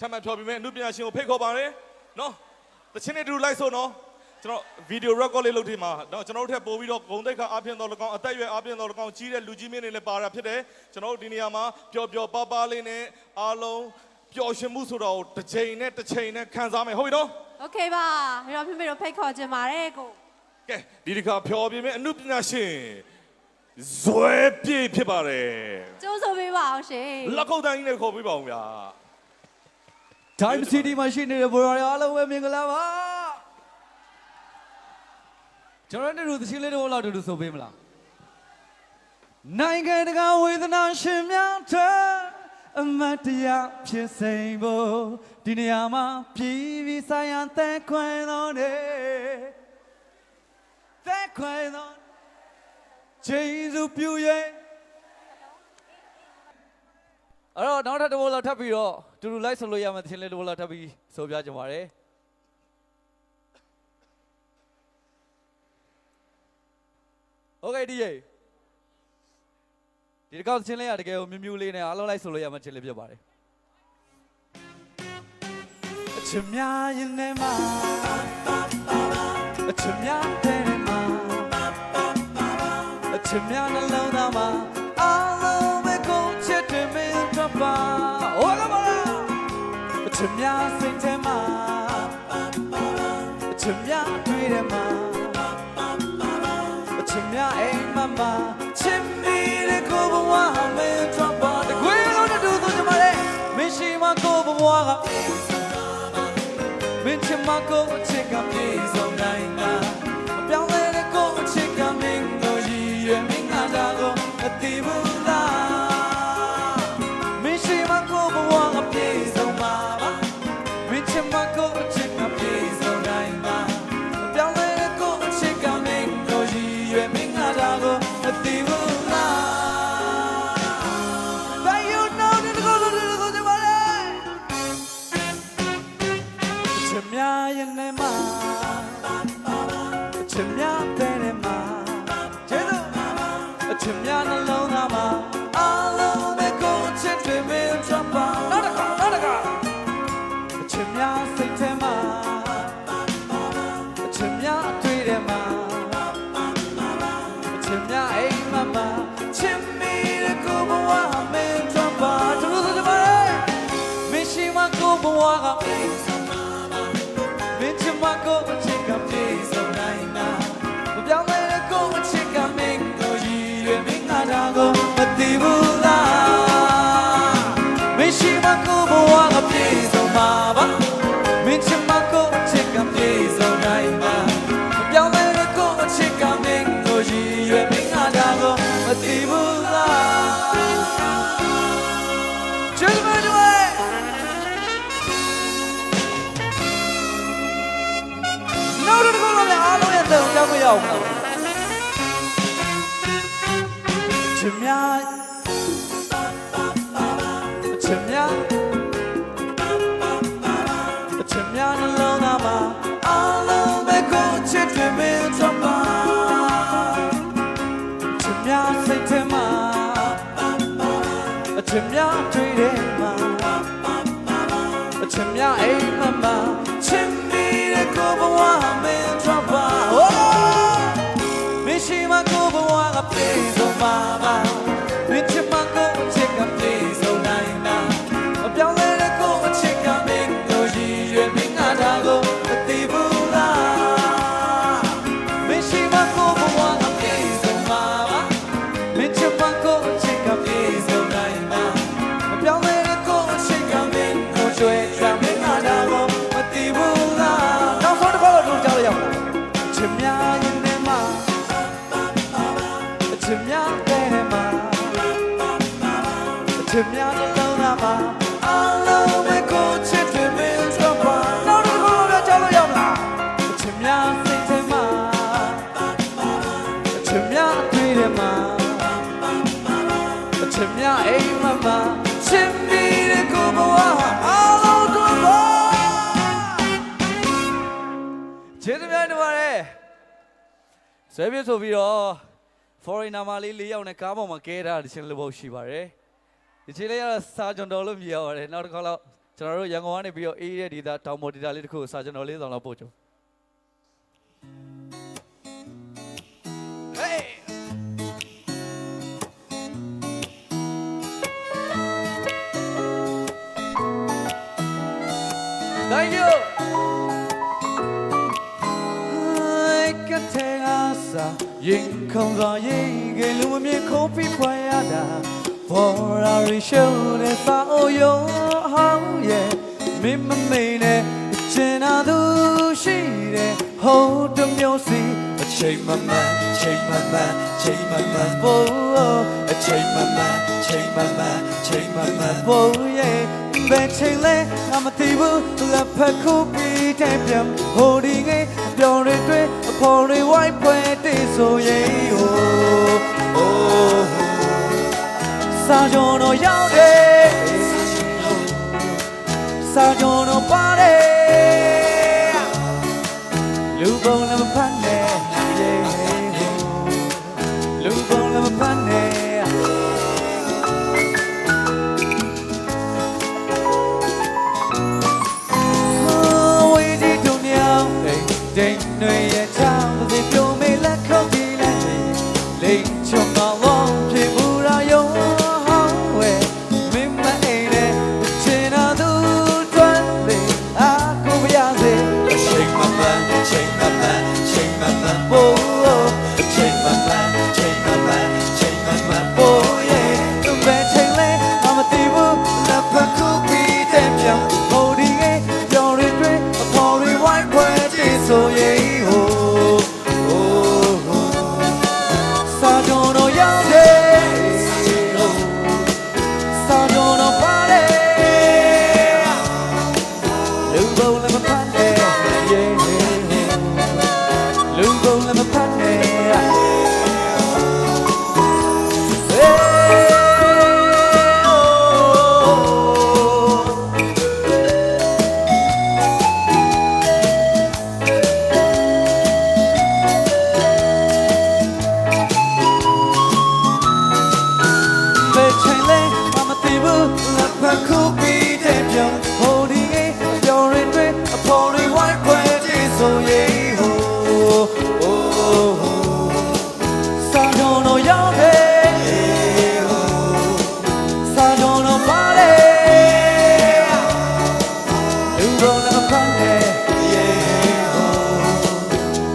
ထပ်မံဖျော်ပြမယ်အမှုပညာရှင်ကိုဖိတ်ခေါ်ပါတယ်နော်တချင်းတွေတူလိုက်ဆိုနော်ကျွန်တော်ဗီဒီယိုရက်ကော့လေးလုပ်ทีမှာနော်ကျွန်တော်တို့ထက်ပို့ပြီးတော့ဂုံတိတ်ခါအပြင်တော်လကောင်အသက်အရွယ်အပြင်တော်လကောင်ကြီးတဲ့လူကြီးမင်းတွေလည်းပါတာဖြစ်တယ်ကျွန်တော်တို့ဒီနေရာမှာပျော်ပျော်ပါပါလေးနဲ့အားလုံးပျော်ရွှင်မှုဆိုတော့တစ်ချိန်နဲ့တစ်ချိန်နဲ့ခံစားမယ်ဟုတ်ပြီနော် โอเคပါရောဖေဖေတို့ဖိတ်ခေါ်ခြင်းပါတယ်ကို ကဲဒီတစ်ခါဖျော်ပြမယ်အမှုပညာရှင်ဇွဲပြေဖြစ်ပါတယ် ကျိုးဆိုပေးပါအောင်ရှင် လက်ကုပ်တန်းကြီးနဲ့ခေါ်ပေးပါဦးဗျာ Time City မှာရှိနေတဲ့ဘော်ရအားလုံးပဲမင်္ဂလာပါကျွန်တော်တို့သချင်းလေးတော့လောက်တူတူဆိုပေးမလားနိုင်ငံတကာဝေဒနာရှင်များတဲ့အမတ်တရားဖြစ်စိမ်ဖို့ဒီနေရာမှာပြည်ပြီးဆိုင်ရန်သက်ခွဲတော်နေသက်ခွဲတော်ဂျေဇုပြုရဲ့ အဲ့တော့နောက်ထပ်တစ်ဘောလောက်ထပ်ပြီးတော့တူတူလိုက်ဆိုလို့ရမယ့်သချင်းလေးတစ်ဘောလောက်ထပ်ပြီးဆိုပြကြပါမယ်โอเคဒီရေဒီတစ်ခေါက်သချင်းလေးကတကယ်ကိုမြူးမြူးလေးနဲ့အားလုံးလိုက်ဆိုလို့ရမယ့်သချင်းလေးဖြစ်ပါတယ်အချင်များရင်ထဲမှာအချင်များတဲ့မှာအချင်များနှလုံးသားမှာ ချင်များစိတ်ထဲမှာအချင်များတွေ့တယ်မှာအချင်များအိမ်မမှာချစ်မိတဲ့ကိုဘဝမင်းတို့ပါတကွေးလုံးတူဆိုကြပါလေမရှိမကိုဘဝကမင်းချင်မကိုအချစ်ကပြေဆုံးနိုင်တာအပြောင်းလဲတဲ့ကိုအချစ်ကမင်းကိုရည်ရွယ်မင်းငါတာကိုအတိဘူး မရှိမကိုယ်ဘဝကမင်းချမကိုအချစ်ကပြေဆုံးနိုင်တာမပြောင်းလဲတဲ့ကိုအချစ်ကမင်းကိုရည်ရွယ်မင်းငါတာကိုမသိဘူး အောင်လားချင်များချင်များချင်များနှလုံးသားမှာအားလုံးပဲကိုချစ်တယ်မင်းတို့ပါချင်များစိတ်ထဲမှာအချင်များတွေ့တယ်မှာအချင်များအိမ်မမချင်မီတဲ့ကိုဘဝမင်း ဝက ချင်များနှလုံးသားမှာအလုံးပဲကိုချစ်တယ်မင်းတို့ပါနောက်တစ်ခါတော့ကြားလို့ရမလားအချင်များစိတ်ထဲမှာအချင်များအတွေ့ထဲမှာအချင်များအိမ်မမချင်မီတဲ့ကိုဘဝအားလုံးတို့ပါကျေးဇူးများတင်ပါတယ်ဆွဲပြဆိုပြီးတော့ foreigner မလေး၄ယောက်နဲ့ကားပေါ်မှာကဲထားတဲ့ချင်းလေးပုတ်ရှိပါတယ် ဒီချင်းလေးကတော့စာကြွန်တော်လို့မြည်ရပါတယ်နောက်တစ်ခါတော့ကျွန်တော်တို့ရန်ကုန်ကနေပြီးတော့အေးတဲ့ဒေတာတောင်ပေါ်ဒေတာလေးတစ်ခုကိုစာကျွန်တော်လေးဆောင်လောက်ပို့ချင် Thank you ကတဲ့အားစာရင်ခုံစွာရင်ကလူမမြင်ခုံးပြီးဖွယ်ရတာ Ferrari show တဲ့စာအုပ်ရုံဟောင်းရဲ့မင်းမမေနဲ့ချင်နာသူရှိတယ်ဟိုးတမျိုးစီအချိန်မမှန်ချိန်မမှန်ချိန်မမှန်ဘိုးအချိန်မမှန်ချိန်မမှန်ချိန်မမှန်ဘိုးရဲ့ဘယ်ချိန်လဲငါမသိဘူးလက်ဖက်ခုပြီးတဲ့ပြန်ဟိုဒီငယ်အပြောင်းတွေတွေ့အဖော်တွေဝိုင်းပွဲတိတ်ဆိုရင်ဟို စာကြောတော့ရောက်တယ်စာကြောတော့ပါတယ်လူပုံလည်းမဖတ်နဲ့လူပုံလည်းမဖတ်နဲ့ဝေးဒီတို့ညောင်းဒိန်ဒိန်တွေ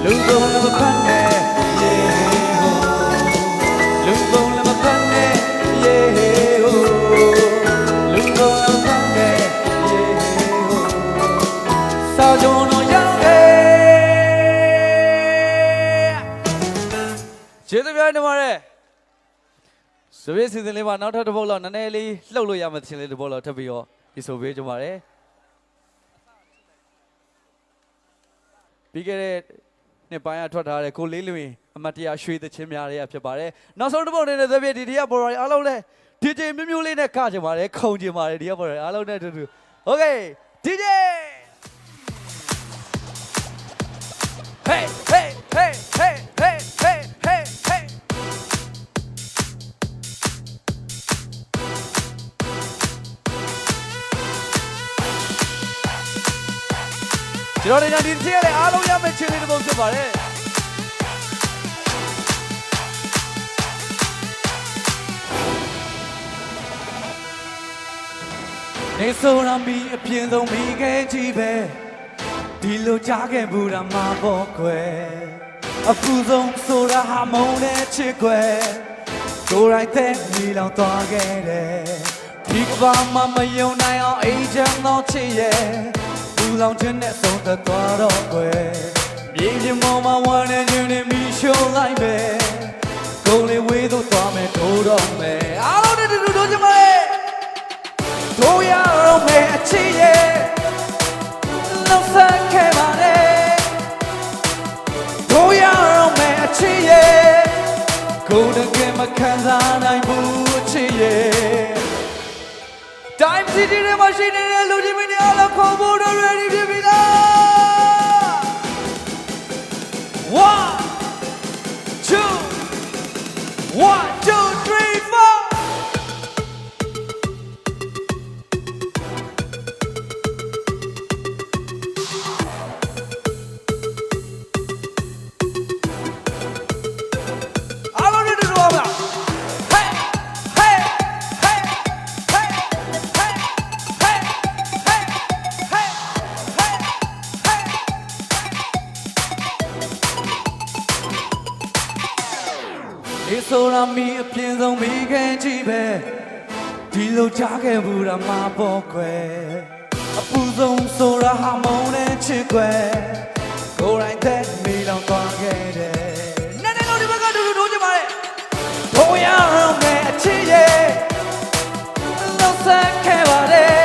လူပုံလည်းမဖတ်နဲ့လူပုံလည်းမဖတ်နဲ့ yeah လူပုံလည်းမဖတ်နဲ့ yeah စာကြောတော့ရောက်တယ်ကျေးဇူးများတင်ပါတယ်စပစ်စီစဉ်လေးမှာနောက်ထပ်တစ်ပုတ်လောက်နည်းနည်းလေးလှုပ်လို့ရမှသင်လေးတစ်ပုတ်လောက်ထပ်ပြီးတော့ဒီဆိုပေးကြပါမယ်ပြီးခဲ့တဲ့ နှစ်ပိုင်းကထွက်ထားတဲ့ကိုလေးလွင်အမတ်တရရွှေသချင်းများတွေကဖြစ်ပါတယ်နောက်ဆုံးတစ်ပုတ်နေတဲ့သပြည့်ဒီတရားပေါ်ရအားလုံးလဲဒီဂျေမျိုးမျိုးလေးနဲ့ကကြပါတယ်ခုံကြပါတယ်ဒီကပေါ်ရအားလုံးနဲ့အတူတူโอ ကျွန်တော်တို့ဒီတစ်ရက်အားလုံးရမယ့်ချင်းလေးတစ်ပုံဖြစ်ပါတယ်နေဆိုတာမီအပြင်းဆုံးမိခဲ့ကြည့်ပဲဒီလိုကြားခဲ့ဘူးတာမှာပေါ့ခွဲအပူဆုံးဆိုတာဟာမုန်းတဲ့ချစ်ခွဲကိုယ်တိုင်တဲ့မိလောင်သွားခဲ့တယ်ဒီကဘာမှမယုံနိုင်အောင်အိမ်ချမ်းသောချစ်ရဲ့ဘူး လောင်ခြင်းနဲ့ဆုံးသက်သွားတော့ခွဲမြေပြင်ပေါ်မှာဝမ်းနဲ့ညနေမိရှိုးလိုက်ပဲကိုယ်လေးဝေးသို့သွားမယ်ထိုးတော့မယ်အားလုံးနဲ့တူတူတို့ကြပါလေတို့ရအောင်မဲ့အချစ်ရဲ့လောက်ဆက်ခဲ့ပါလေတို့ရအောင်မဲ့အချစ်ရဲ့ကိုယ်တကယ်မခံစားနိုင်ဘူးအချစ်ရဲ့ Time City ရဲ့မရှိနေတဲ့လူကြီးမင်းတွေအားလုံးခေါ်ဖို့တော့ ready ဖြစ်ပြီလား One two one ဆိုတာမီအပြင်းဆုံးမိခင်ကြီးပဲဒီလိုချခဲ့ဘူးတာမပေါ်ခွဲအပူဆုံးဆိုတာဟာမုန်းတဲ့ချစ်ခွဲကိုယ်တိုင်သက်မိတော့သွားခဲ့တယ်နဲ့နဲ့လို့ဒီဘက်ကတူတူတို့ကြပါလေဘုံရအောင်နဲ့အချစ်ရဲ့လောက်ဆက်ခဲ့ပါတယ်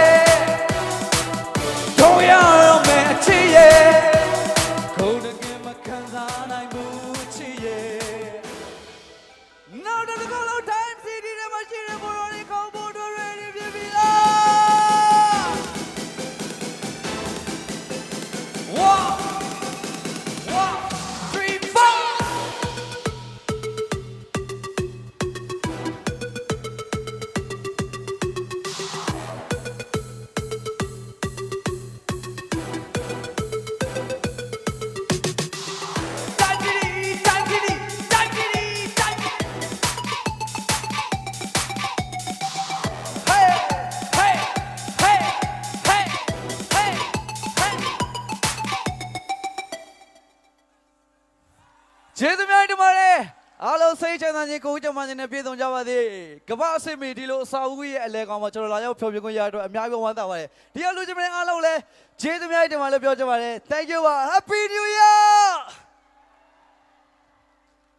ကျေးဇူးများတင်ပါတယ်အားလုံးစိတ်ချမ်းသာခြင်းကိုယ်ကျန်းမာခြင်းနဲ့ပြည့်စုံကြပါစေကမ္ဘာအစိမ့်မီဒီလိုအစာအုပ်ရဲ့အလဲကောင်မှာကျွန်တော်လာရောက်ဖျော်ဖြေခွင့်ရတဲ့အတွက်အများကြီးဝမ်းသာပါတယ်ဒီကလူချင်းမင်းအားလုံးလည်းကျေးဇူးများတင်ပါလို့ပြောကြပါတယ် Thank you ပါ Happy New Year